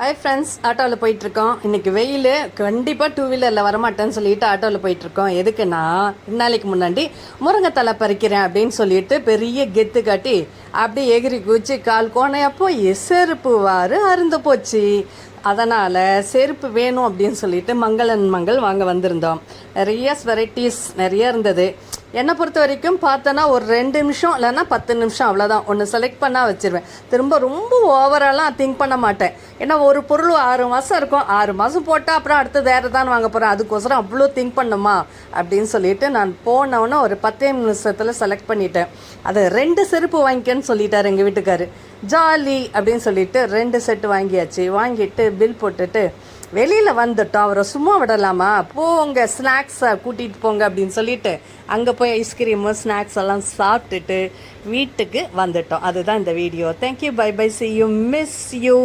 Hi friends ஆட்டோவில் போயிட்டுருக்கோம். இன்றைக்கி வெயில். கண்டிப்பாக டூ வீலரில் வரமாட்டேன்னு சொல்லிட்டு ஆட்டோவில் போயிட்டுருக்கோம். எதுக்குன்னா ரெண்டு நாளைக்கு முன்னாடி முருங்கைத்தலை பறிக்கிறேன் அப்படின்னு சொல்லிட்டு பெரிய கெத்து காட்டி அப்படியே எகிரி குச்சி கால் கோணையப்போ போய் செருப்பு வாறு அருந்து போச்சு. அதனால் செருப்பு வேணும் அப்படின்னு சொல்லிட்டு மங்களன் மங்கள் வாங்க வந்திருந்தோம். நிறைய வெரைட்டிஸ் நிறைய இருந்தது. என்னை பொறுத்த வரைக்கும் பார்த்தோன்னா ஒரு ரெண்டு நிமிஷம் இல்லைன்னா பத்து நிமிஷம் அவ்வளோதான் ஒன்று செலக்ட் பண்ணால் வச்சிருவேன். திரும்ப ரொம்ப ஓவராலாம் திங்க் பண்ண மாட்டேன். ஏன்னா ஒரு பொருள் ஆறு மாதம் இருக்கும். ஆறு மாதம் போட்டால் அப்புறம் அடுத்து வேறு தான் வாங்க போகிறேன் அதுக்கோசரம் அவ்வளோ திங்க் பண்ணுமா? அப்படின்னு சொல்லிட்டு நான் போனவொன்னே ஒரு பத்தே நிமிஷத்தில் செலக்ட் பண்ணிட்டேன். அதை ரெண்டு செருப்பு வாங்கிக்கன்னு சொல்லிட்டார் எங்கள் வீட்டுக்காரு. ஜாலி அப்படின்னு சொல்லிட்டு ரெண்டு செட்டு வாங்கியாச்சு. வாங்கிட்டு பில் போட்டுட்டு வெளியில் வந்துட்டோம். அவரை சும்மா விடலாமா? போங்க ஸ்நாக்ஸை கூட்டிகிட்டு போங்க அப்படின்னு சொல்லிட்டு அங்கே போய் ஐஸ்கிரீமு ஸ்நாக்ஸ் எல்லாம் சாப்பிட்டுட்டு வீட்டுக்கு வந்துட்டோம். அதுதான் இந்த video thank you bye bye see you miss you